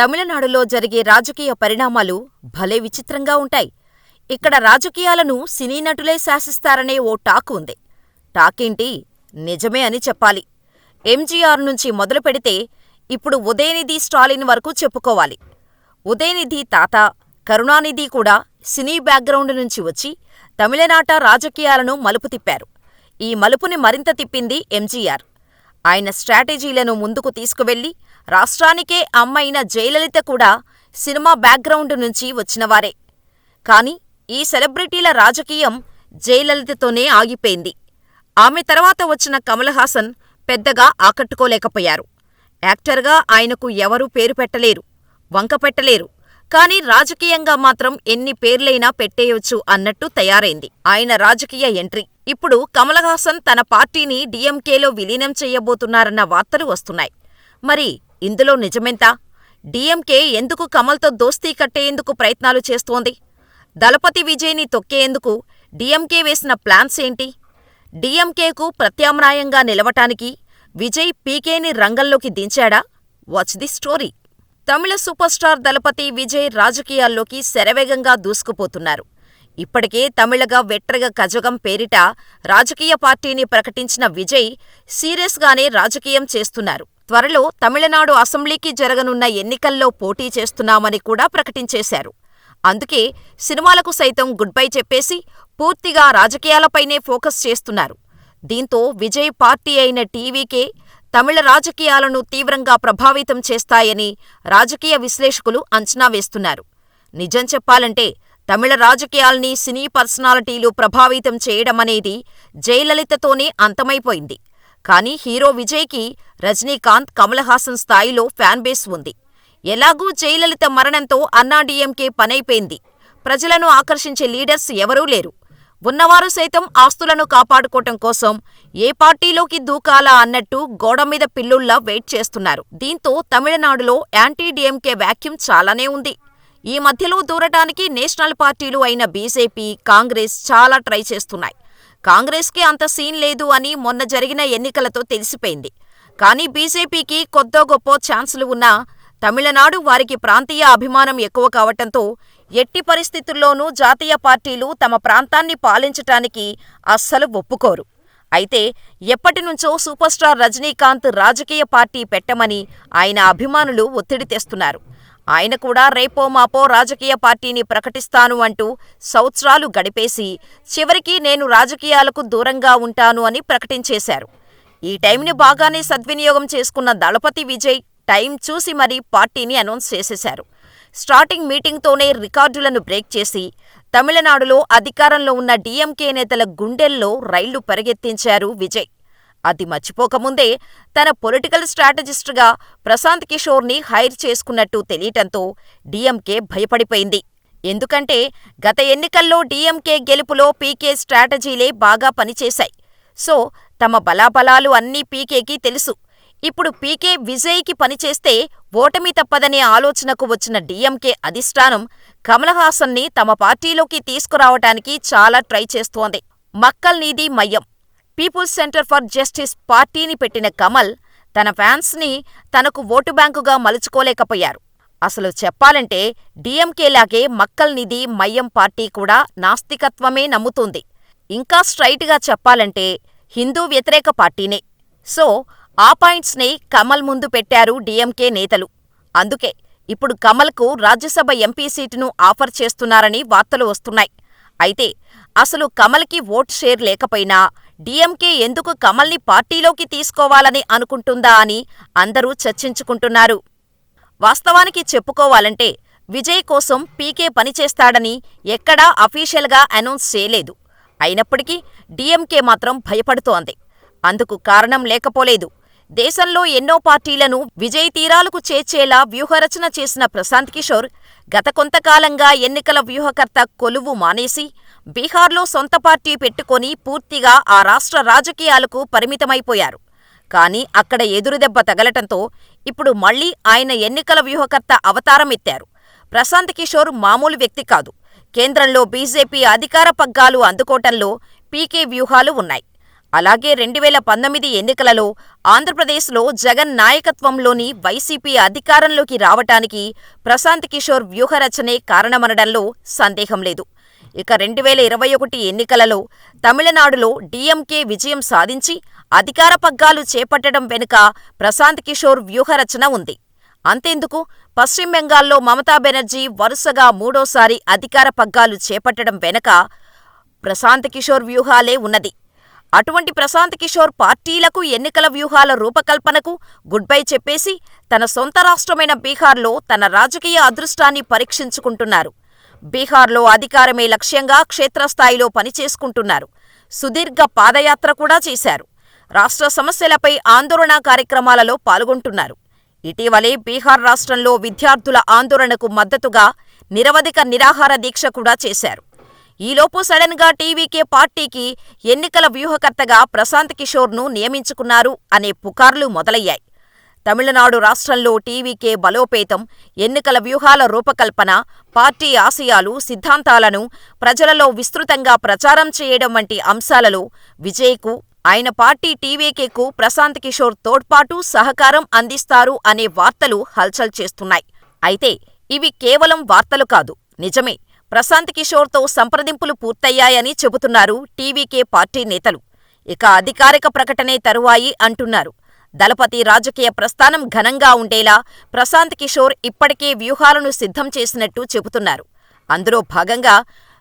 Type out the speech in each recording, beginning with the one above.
తమిళనాడులో జరిగే రాజకీయ పరిణామాలు భలే విచిత్రంగా ఉంటాయి. ఇక్కడ రాజకీయాలను సినీ నటులే శాసిస్తారనే ఓ టాక్ ఉంది. టాకేంటి, నిజమే అని చెప్పాలి. ఎంజీఆర్ నుంచి మొదలుపెడితే ఇప్పుడు ఉదయనిధి స్టాలిన్ వరకు చెప్పుకోవాలి. ఉదయనిధి తాత, కరుణానిధి కూడా సినీ బ్యాక్గ్రౌండ్ నుంచి వచ్చి తమిళనాట రాజకీయాలను మలుపు తిప్పారు. ఈ మలుపుని మరింత తిప్పింది ఎంజీఆర్. ఆయన స్ట్రాటజీలను ముందుకు తీసుకువెళ్ళి రాష్ట్రానికే అమ్మైన జయలలిత కూడా సినిమా బ్యాక్గ్రౌండ్ నుంచి వచ్చినవారే. కానీ ఈ సెలబ్రిటీల రాజకీయం జయలలితతోనే ఆగిపోయింది. ఆమె తర్వాత వచ్చిన కమల్ హాసన్ పెద్దగా ఆకట్టుకోలేకపోయారు. యాక్టర్గా ఆయనకు ఎవరూ పేరు పెట్టలేరు, వంక పెట్టలేరు. కానీ రాజకీయంగా మాత్రం ఎన్ని పేర్లైనా పెట్టేయొచ్చు అన్నట్టు తయారైంది ఆయన రాజకీయ ఎంట్రీ. ఇప్పుడు కమల్ హాసన్ తన పార్టీని డీఎంకేలో విలీనం చేయబోతున్నారన్న వార్తలు వస్తున్నాయి. మరి ఇందులో నిజమెంత? డీఎంకే ఎందుకు కమల్తో దోస్తీ కట్టేందుకు ప్రయత్నాలు చేస్తోంది? దళపతి విజయ్ని తొక్కేందుకు డీఎంకే వేసిన ప్లాన్స్ ఏంటి? డీఎంకేకు ప్రత్యామ్నాయంగా నిలవటానికి విజయ్ పీకేని రంగంలోకి దించాడా? Watch the story. Tamil super star Thalapathy Vijay రాజకీయాల్లోకి శరవేగంగా దూసుకుపోతున్నారు. ఇప్పటికే తమిళగ వెట్రగ కజగం పేరిట రాజకీయ పార్టీని ప్రకటించిన విజయ్ సీరియస్గానే రాజకీయం చేస్తున్నారు. త్వరలో తమిళనాడు అసెంబ్లీకి జరగనున్న ఎన్నికల్లో పోటీ చేస్తున్నామని కూడా ప్రకటించేశారు. అందుకే సినిమాలకు సైతం గుడ్ బై చెప్పేసి పూర్తిగా రాజకీయాలపైనే ఫోకస్ చేస్తున్నారు. దీంతో విజయ్ పార్టీ అయిన టీవీకే తమిళ రాజకీయాలను తీవ్రంగా ప్రభావితం చేస్తాయని రాజకీయ విశ్లేషకులు అంచనా వేస్తున్నారు. నిజం చెప్పాలంటే తమిళ రాజకీయాల్ని సినీ పర్సనాలిటీలు ప్రభావితం చేయడమనేది జయలలితతోనే అంతమైపోయింది. కానీ హీరో విజయ్కి రజనీకాంత్, కమల్ హాసన్ స్థాయిలో ఫ్యాన్ బేస్ ఉంది. ఎలాగూ జయలలిత మరణంతో అన్నాడీఎంకే పనైపోయింది. ప్రజలను ఆకర్షించే లీడర్స్ ఎవరూ లేరు. ఉన్నవారు సైతం ఆస్తులను కాపాడుకోటం కోసం ఏ పార్టీలోకి దూకాలా అన్నట్టు గోడమీద పిల్లుల్లా వెయిట్ చేస్తున్నారు. దీంతో తమిళనాడులో యాంటీ డీఎంకే వాక్యూమ్ చాలానే ఉంది. ఈ మధ్యలో దూరటానికి నేషనల్ పార్టీలు అయిన బీజేపీ, కాంగ్రెస్ చాలా ట్రై చేస్తున్నాయి. కాంగ్రెస్కి అంత సీన్ లేదు అని మొన్న జరిగిన ఎన్నికలతో తెలిసిపోయింది. కానీ బీజేపీకి కొద్దో గొప్పో ఛాన్సులు ఉన్నా తమిళనాడు వారికి ప్రాంతీయ అభిమానం ఎక్కువ కావటంతో ఎట్టి పరిస్థితుల్లోనూ జాతీయ పార్టీలు తమ ప్రాంతాన్ని పాలించటానికి అస్సలు ఒప్పుకోరు. అయితే ఎప్పటినుంచో సూపర్ స్టార్ రజనీకాంత్ రాజకీయ పార్టీ పెట్టమని ఆయన అభిమానులు ఒత్తిడి తెస్తున్నారు. ఆయన కూడా రేపో మాపో రాజకీయ పార్టీని ప్రకటిస్తాను అంటూ సంవత్సరాలు గడిపేసి చివరికి నేను రాజకీయాలకు దూరంగా ఉంటాను అని ప్రకటించేశారు. ఈ టైంని బాగానే సద్వినియోగం చేసుకున్న దళపతి విజయ్ టైం చూసి మరీ పార్టీని అనౌన్స్ చేసేశారు. స్టార్టింగ్ మీటింగ్తోనే రికార్డులను బ్రేక్ చేసి తమిళనాడులో అధికారంలో ఉన్న డీఎంకే నేతల గుండెల్లో రైళ్ళు పరిగెత్తించారు విజయ్. అది మర్చిపోకముందే తన పొలిటికల్ స్ట్రాటజిస్టుగా ప్రశాంత్ కిషోర్ని హైర్ చేసుకున్నట్టు తెలియటంతో డీఎంకే భయపడిపోయింది. ఎందుకంటే గత ఎన్నికల్లో డీఎంకే గెలుపులో పీకే స్ట్రాటజీలే బాగా పనిచేశాయి. సో తమ బలాబలాలు అన్నీ పీకేకి తెలుసు. ఇప్పుడు పీకే విజయ్కి పనిచేస్తే ఓటమి తప్పదనే ఆలోచనకు వచ్చిన డీఎంకే అధిష్టానం కమల్ హాసన్ని తమ పార్టీలోకి తీసుకురావటానికి చాలా ట్రై చేస్తోంది. Makkal Needhi Maiam, people's centre for justice పార్టీని పెట్టిన కమల్ తన ఫ్యాన్స్ని తనకు ఓటు బ్యాంకుగా మలుచుకోలేకపోయారు. అసలు చెప్పాలంటే డీఎంకేలాగే మక్కల్ నిధి మయ్యం పార్టీ కూడా నాస్తికత్వమే నమ్ముతుంది. ఇంకా స్ట్రైట్గా చెప్పాలంటే హిందూ వ్యతిరేక పార్టీనే. సో ఆ పాయింట్స్నే కమల్ ముందు పెట్టారు డీఎంకే నేతలు. అందుకే ఇప్పుడు కమల్కు రాజ్యసభ ఎంపీ సీటును ఆఫర్ చేస్తున్నారని వార్తలు వస్తున్నాయి. అయితే అసలు కమల్కి ఓట్ షేర్ లేకపోయినా డీఎంకే ఎందుకు కమల్ని పార్టీలోకి తీసుకోవాలని అనుకుంటుందా అని అందరూ చర్చించుకుంటున్నారు. వాస్తవానికి చెప్పుకోవాలంటే విజయ్ కోసం పీకే పనిచేస్తాడని ఎక్కడా అఫీషియల్గా అనౌన్స్ చేయలేదు. అయినప్పటికీ డీఎంకే మాత్రం భయపడుతోంది. అందుకు కారణం లేకపోలేదు. దేశంలో ఎన్నో పార్టీలను విజయ్ తీరాలకు చేర్చేలా వ్యూహరచన చేసిన ప్రశాంత్ కిషోర్ గత కొంతకాలంగా ఎన్నికల వ్యూహకర్త కొలువు మానేసి బీహార్లో సొంత పార్టీ పెట్టుకొని పూర్తిగా ఆ రాష్ట్ర రాజకీయాలకు పరిమితమైపోయారు. కానీ అక్కడ ఎదురుదెబ్బ తగలటంతో ఇప్పుడు మళ్ళీ ఆయన ఎన్నికల వ్యూహకర్త అవతారం ఎత్తారు ప్రశాంత్ కిషోర్ మామూలు వ్యక్తి కాదు. కేంద్రంలో బీజేపీ అధికార పగ్గాలు అందుకోవటంలో పీకే వ్యూహాలు ఉన్నాయి. అలాగే రెండువేల పంతొమ్మిది ఎన్నికలలో ఆంధ్రప్రదేశ్లో జగన్ నాయకత్వంలోని వైసీపీ అధికారంలోకి రావటానికి ప్రశాంత్ కిషోర్ వ్యూహరచనే కారణమనడంలో సందేహం లేదు. ఇక రెండువేల ఇరవై ఒకటి ఎన్నికలలో తమిళనాడులో డీఎంకే విజయం సాధించి అధికార పగ్గాలు చేపట్టడం వెనుక ప్రశాంత్ కిషోర్ వ్యూహరచన ఉంది. అంతెందుకు పశ్చిమ బెంగాల్లో మమతా బెనర్జీ వరుసగా మూడోసారి అధికార పగ్గాలు చేపట్టడం వెనక ప్రశాంత్ కిషోర్ వ్యూహాలే ఉన్నది. అటువంటి ప్రశాంత్ కిషోర్ పార్టీలకు ఎన్నికల వ్యూహాల రూపకల్పనకు గుడ్ బై చెప్పేసి తన సొంత రాష్ట్రమైన బీహార్లో తన రాజకీయ అదృష్టాన్ని పరీక్షించుకుంటున్నారు. బీహార్లో అధికారమే లక్ష్యంగా క్షేత్రస్థాయిలో పనిచేసుకుంటున్నారు. సుదీర్ఘ పాదయాత్ర కూడా చేశారు. రాష్ట్ర సమస్యలపై ఆందోళనా కార్యక్రమాలలో పాల్గొంటున్నారు. ఇటీవలే బీహార్ రాష్ట్రంలో విద్యార్థుల ఆందోళనకు మద్దతుగా నిరవధిక నిరాహార దీక్ష కూడా చేశారు. ఈలోపు సడన్గా టీవీకే పార్టీకి ఎన్నికల వ్యూహకర్తగా ప్రశాంత్ కిషోర్ను నియమించుకున్నారు అనే పుకార్లు మొదలయ్యాయి. తమిళనాడు రాష్ట్రంలో టీవీకే బలోపేతం, ఎన్నికల వ్యూహాల రూపకల్పన, పార్టీ ఆశయాలు, సిద్ధాంతాలను ప్రజలలో విస్తృతంగా ప్రచారం చేయడం వంటి అంశాలలో విజయ్కు, ఆయన పార్టీ టీవీకేకు ప్రశాంత్ కిషోర్ తోడ్పాటు, సహకారం అందిస్తారు అనే వార్తలు హల్చల్ చేస్తున్నాయి. అయితే ఇవి కేవలం వార్తలు కాదు, నిజమే. ప్రశాంత్ కిషోర్తో సంప్రదింపులు పూర్తయ్యాయని చెబుతున్నారు టీవీకే పార్టీ నేతలు. ఇక అధికారిక ప్రకటనే తరువాయి అంటున్నారు. దళపతి రాజకీయ ప్రస్థానం ఘనంగా ఉండేలా ప్రశాంత్ కిషోర్ ఇప్పటికే వ్యూహాలను సిద్ధం చేసినట్టు చెబుతున్నారు. అందులో భాగంగా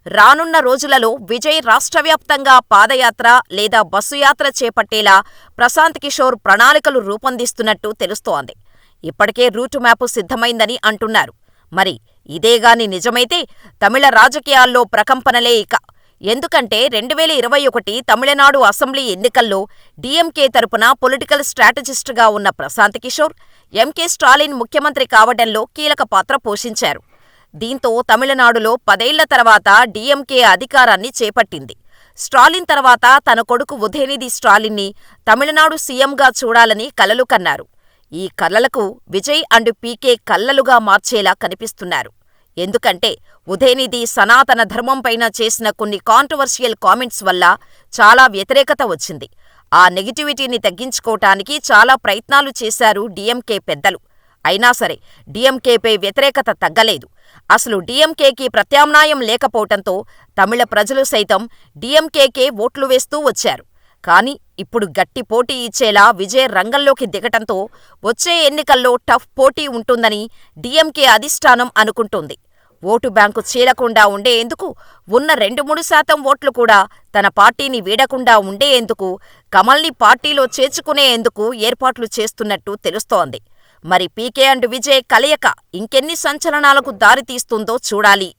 రానున్న రోజులలో విజయ్ రాష్ట్రవ్యాప్తంగా పాదయాత్ర లేదా బస్సు యాత్ర చేపట్టేలా ప్రశాంత్ కిషోర్ ప్రణాళికలు రూపొందిస్తున్నట్టు తెలుస్తోంది. ఇప్పటికే రూటు మ్యాపు సిద్ధమైందని అంటున్నారు. మరి ఇదేగాని నిజమైతే తమిళ రాజకీయాల్లో ప్రకంపనలే ఇక. ఎందుకంటే రెండువేల ఇరవై ఒకటి తమిళనాడు అసెంబ్లీ ఎన్నికల్లో డీఎంకే తరపున పొలిటికల్ స్ట్రాటజిస్టుగా ఉన్న ప్రశాంత్ కిషోర్, ఎంకే స్టాలిన్ ముఖ్యమంత్రి కావడంలో కీలక పాత్ర పోషించారు. దీంతో తమిళనాడులో పదేళ్ళ తర్వాత డీఎంకే అధికారాన్ని చేపట్టింది. స్టాలిన్ తర్వాత తన కొడుకు ఉదయనిధి స్టాలిన్ని తమిళనాడు సీఎంగా చూడాలని కలలు కన్నారు. ఈ కలలకు విజయ్ అండ్ పీకే కల్లలుగా మార్చేలా కనిపిస్తున్నారు. ఎందుకంటే ఉదయనిధి సనాతన ధర్మంపైన చేసిన కొన్ని కాంట్రవర్షియల్ కామెంట్స్ వల్ల చాలా వ్యతిరేకత వచ్చింది. ఆ నెగటివిటీని తగ్గించుకోటానికి చాలా ప్రయత్నాలు చేశారు డిఎంకే పెద్దలు. అయినా సరే డిఎంకేపై వ్యతిరేకత తగ్గలేదు. అసలు డిఎంకేకి ప్రత్యామ్నాయం లేకపోవటంతో తమిళ ప్రజలు సైతం డిఎంకేకే ఓట్లు వేస్తూ వచ్చారు. కానీ ఇప్పుడు గట్టి పోటీ ఇచ్చేలా విజయ్ రంగంలోకి దిగటంతో వచ్చే ఎన్నికల్లో టఫ్ పోటీ ఉంటుందని డిఎంకే అధిష్టానం అనుకుంటోంది. ఓటు బ్యాంకు చీలకుండా ఉండేందుకు, ఉన్న రెండు మూడు శాతం ఓట్లు కూడా తన పార్టీని వీడకుండా ఉండేందుకు కమల్ని పార్టీలో చేర్చుకునేందుకు ఏర్పాట్లు చేస్తున్నట్టు తెలుస్తోంది. మరి పీకే అండ్ విజయ్ కలయిక ఇంకెన్ని సంచలనాలకు దారితీస్తుందో చూడాలి.